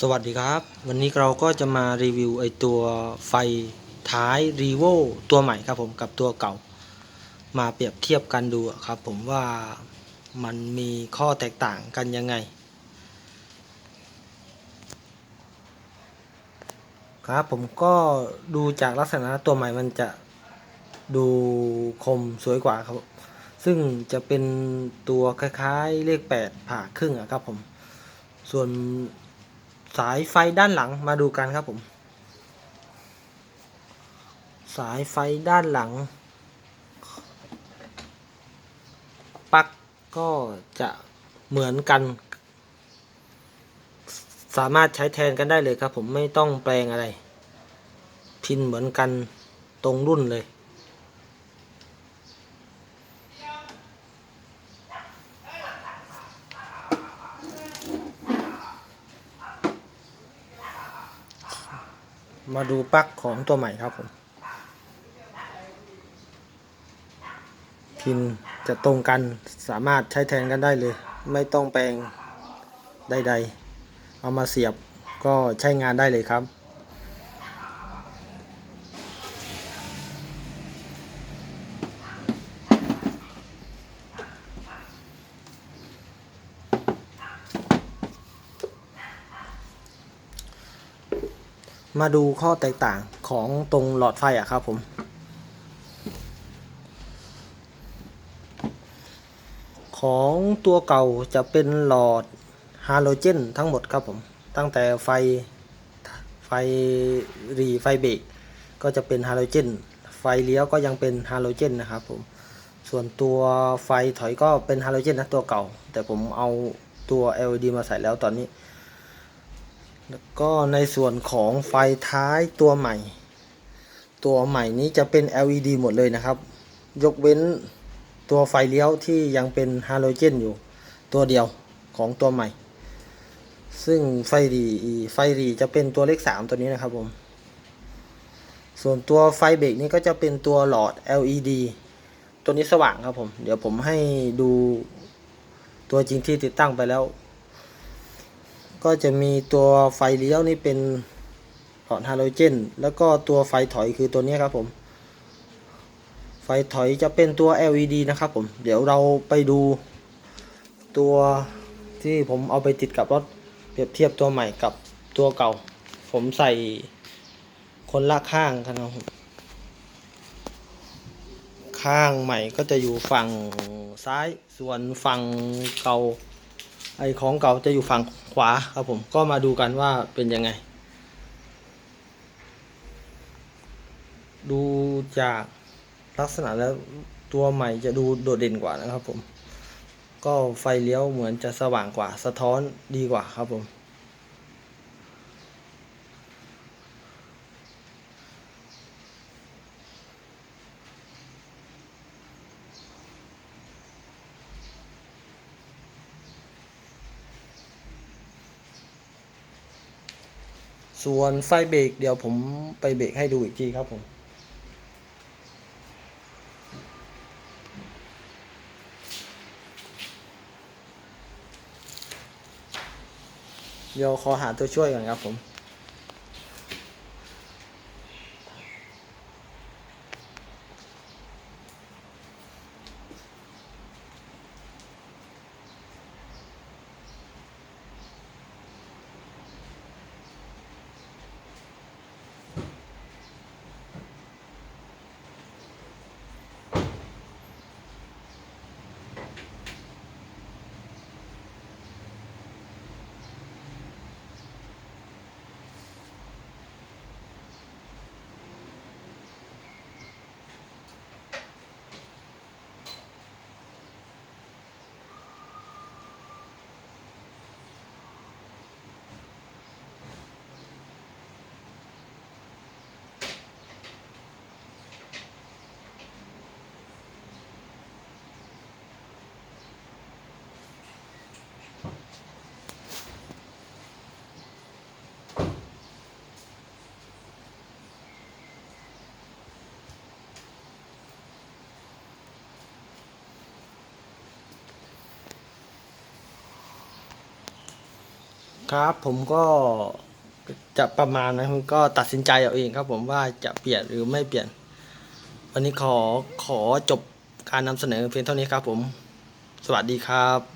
สวัสดีครับ วันนี้เราก็จะมารีวิวไอตัวไฟท้าย r ีโวตัวใหม่ครับผมกับตัวเก่า มาเปรียบเทียบกันดูครับผมว่ามันมีข้อแตกต่างกันยังไง ครับผมก็ดูจากลักษณะตัวใหม่มันจะดูคมสวยกว่าครับ ซึ่งจะเป็นตัวคล้ายๆเลข 8 ผ่าครึ่งอะครับผม ส่วน สายไฟด้านหลังมาดูกันครับผม สายไฟด้านหลังปลั๊กก็จะเหมือนกัน สามารถใช้แทนกันได้เลยครับผมไม่ต้องแปลงอะไร พินเหมือนกันตรงรุ่นเลย มาดูปลั๊กของตัวใหม่ครับผมพินจะตรงกันสามารถใช้แทนกันได้เลย ไม่ต้องแปลงใดๆ เอามาเสียบก็ใช้งานได้เลยครับ มาดูข้อแตกต่างของตรงหลอดไฟอะครับผม ของตัวเก่าจะเป็นหลอดฮาโลเจนทั้งหมดครับผม ตั้งแต่ไฟไฟรีไฟเบรกก็จะเป็นฮาโลเจน ไฟเลี้ยวก็ยังเป็นฮาโลเจนนะครับผม ส่วนตัวไฟถอยก็เป็นฮาโลเจนนะตัวเก่า แต่ผมเอาตัว LED มาใส่แล้วตอนนี้ แล้วก็ในส่วนของไฟท้ายตัวใหม่ ตัวใหม่นี้จะเป็น LED หมดเลยนะครับ ยกเว้นตัวไฟเลี้ยวที่ยังเป็นฮาโลเจนอยู่ตัวเดียวของตัวใหม่ ซึ่งไฟรีไฟรีจะเป็นตัวเลข 3 ตัวนี้นะครับผม ส่วนตัวไฟเบรกนี้ก็จะเป็นตัวหลอด LED ตัวนี้สว่างครับผม เดี๋ยวผมให้ดูตัวจริงที่ติดตั้งไปแล้ว ก็จะมีตัวไฟเลี้ยวนี่เป็นหลอดฮาโลเจน แล้วก็ตัวไฟถอยคือตัวนี้ครับผม ไฟถอยจะเป็นตัว LED นะครับผม เดี๋ยวเราไปดูตัวที่ผมเอาไปติดกับรถเปรียบเทียบตัวใหม่กับตัวเก่า ผมใส่คนละข้างกันะครับข้างใหม่ก็จะอยู่ฝั่งซ้ายส่วนฝั่งเก่า ไอของเก่าจะอยู่ฝั่งขวาครับผมก็มาดูกันว่าเป็นยังไง ดูจากลักษณะแล้วตัวใหม่จะดูโดดเด่นกว่านะครับผม ก็ไฟเลี้ยวเหมือนจะสว่างกว่า สะท้อนดีกว่าครับผม ส่วนไฟเบรกเดี๋ยวผมไปเบรกให้ดูอีกทีครับผมเดี๋ยวขอหาตัวช่วยก่อนครับผม ครับผมก็จะประมาณนะผมก็ตัดสินใจเอาเองครับผมว่าจะเปลี่ยนหรือไม่เปลี่ยน วันนี้ขอขอจบการนำเสนอเพียงเท่านี้ครับผม สวัสดีครับ